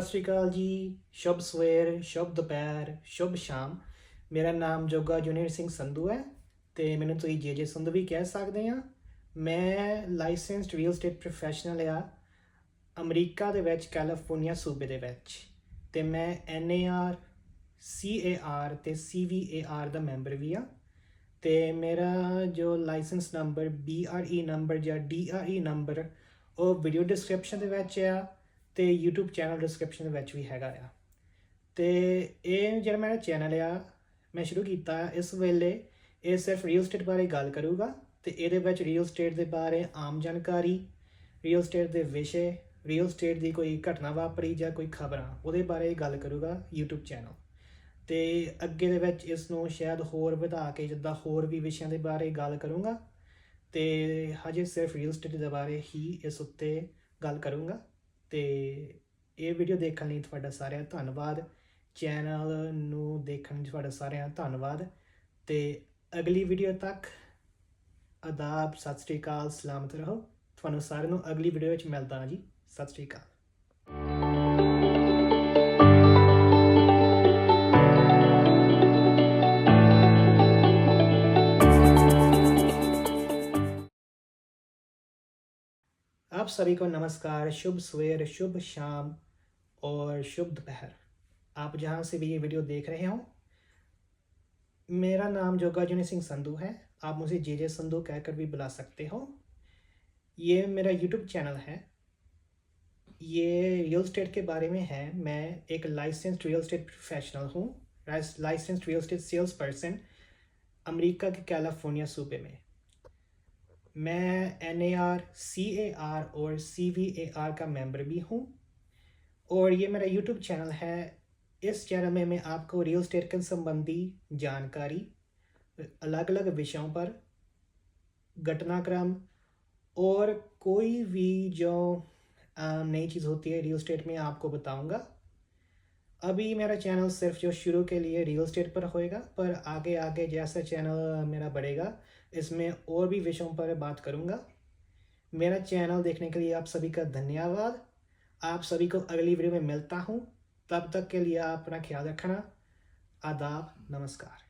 ਸਤਿ ਸ਼੍ਰੀ ਅਕਾਲ ਜੀ, ਸ਼ੁਭ ਸਵੇਰ, ਸ਼ੁਭ ਦੁਪਹਿਰ, ਸ਼ੁਭ ਸ਼ਾਮ। ਮੇਰਾ ਨਾਮ ਜੋਗਾ ਜੁਨੀਅਰ ਸਿੰਘ ਸੰਧੂ ਹੈ ਤੇ ਮੈਨੂੰ ਤੁਸੀਂ ਜੇ ਜੇ ਸੰਧੂ ਵੀ ਕਹਿ ਸਕਦੇ ਆ। ਮੈਂ ਲਾਇਸੈਂਸਡ ਰੀਅਲ ਏਸਟੇਟ ਪ੍ਰੋਫੈਸ਼ਨਲ ਆ, ਅਮਰੀਕਾ ਦੇ ਵਿੱਚ, ਕੈਲੀਫੋਰਨੀਆ ਸੂਬੇ ਦੇ ਵਿੱਚ। ਤੇ ਮੈਂ NAR CAR ਤੇ CVAR ਦਾ ਮੈਂਬਰ ਵੀ ਆ। ਤੇ ਮੇਰਾ ਜੋ ਲਾਇਸੈਂਸ ਨੰਬਰ BRE ਨੰਬਰ ਜਾਂ DRE ਨੰਬਰ ਉਹ ਵੀਡੀਓ ਡਿਸਕ੍ਰਿਪਸ਼ਨ ਦੇ ਵਿੱਚ ਆ। ਤੇ YouTube ਚੈਨਲ ਡਿਸਕ੍ਰਿਪਸ਼ਨ ਦੇ ਵਿੱਚ ਵੀ ਹੈਗਾ ਆ। ਤੇ ਇਹ ਜਿਹੜਾ ਮੇਰਾ ਚੈਨਲ ਆ, ਮੈਂ ਸ਼ੁਰੂ ਕੀਤਾ ਇਸ ਵੇਲੇ, ਇਹ ਸਿਰਫ ਰੀਅਲ ਸਟੇਟ ਬਾਰੇ ਗੱਲ ਕਰੂਗਾ ਤੇ ਇਹਦੇ ਵਿੱਚ ਰੀਅਲ ਸਟੇਟ ਦੇ ਬਾਰੇ ਆਮ ਜਾਣਕਾਰੀ ਰੀਅਲ ਸਟੇਟ ਦੇ ਵਿਸ਼ੇ ਰੀਅਲ ਸਟੇਟ ਦੀ ਕੋਈ ਘਟਨਾ ਵਾਪਰੀ ਜਾਂ ਕੋਈ ਖਬਰਾਂ, ਉਹਦੇ ਬਾਰੇ ਗੱਲ ਕਰੂਗਾ YouTube ਚੈਨਲ ਤੇ ਅੱਗੇ ਦੇ ਵਿੱਚ ਇਸ ਨੂੰ ਸ਼ਾਇਦ ਹੋਰ ਵਧਾ ਕੇ ਜਿੱਦਾਂ ਹੋਰ ਵੀ ਵਿਸ਼ਿਆਂ ਦੇ ਬਾਰੇ ਗੱਲ ਕਰੂੰਗਾ ਤੇ ਹਜੇ ਸਿਰਫ ਰੀਅਲ ਸਟੇਟ ਦੇ ਬਾਰੇ ਹੀ ਇਸ ਉੱਤੇ ਗੱਲ ਕਰੂੰਗਾ। ਤੇ ਇਹ ਵੀਡੀਓ ਦੇਖਣ ਲਈ ਤੁਹਾਡਾ ਸਾਰਿਆਂ ਦਾ ਧੰਨਵਾਦ। ਚੈਨਲ ਨੂੰ ਦੇਖਣ ਲਈ ਤੁਹਾਡਾ ਸਾਰਿਆਂ ਦਾ ਧੰਨਵਾਦ। ਤੇ ਅਗਲੀ ਵੀਡੀਓ ਤੱਕ ਆਦਾਬ, ਸਤਿ ਸ੍ਰੀ ਅਕਾਲ, ਸਲਾਮਤ ਰਹੋ। ਤੁਹਾਨੂੰ ਸਾਰਿਆਂ ਨੂੰ ਅਗਲੀ ਵੀਡੀਓ ਵਿੱਚ ਮਿਲਦਾ ਹਾਂ ਜੀ। ਸਤਿ ਸ੍ਰੀ ਅਕਾਲ। आप सभी को नमस्कार, शुभ सवेर, शुभ शाम और शुभ दोपहर। आप जहाँ से भी ये वीडियो देख रहे हो, मेरा नाम जोगाजुनी सिंह संधू है। आप मुझे जे जे संधू कहकर भी बुला सकते हो। ये मेरा यूट्यूब चैनल है। ये रियल स्टेट के बारे में है। मैं एक लाइसेंस्ड रियल स्टेट प्रोफेशनल हूँ। Licensed real estate sales person America के कैलिफ़ोर्निया सूबे में। मैं N A R C A R और सी वी ए आर का मेंबर भी हूँ। और ये मेरा यूट्यूब चैनल है। इस चैनल में मैं आपको रियल स्टेट के संबंधी जानकारी अलग अलग विषयों पर, घटनाक्रम और कोई भी जो नई चीज़ होती है रियल स्टेट में, आपको बताऊँगा। अभी मेरा चैनल सिर्फ़ जो शुरू के लिए रियल स्टेट पर होएगा, पर आगे आगे जैसा चैनल मेरा बढ़ेगा, इसमें और भी विषयों पर बात करूँगा। मेरा चैनल देखने के लिए आप सभी का धन्यवाद। आप सभी को अगली वीडियो में मिलता हूँ। तब तक के लिए आप अपना ख्याल रखना। आदाब, नमस्कार।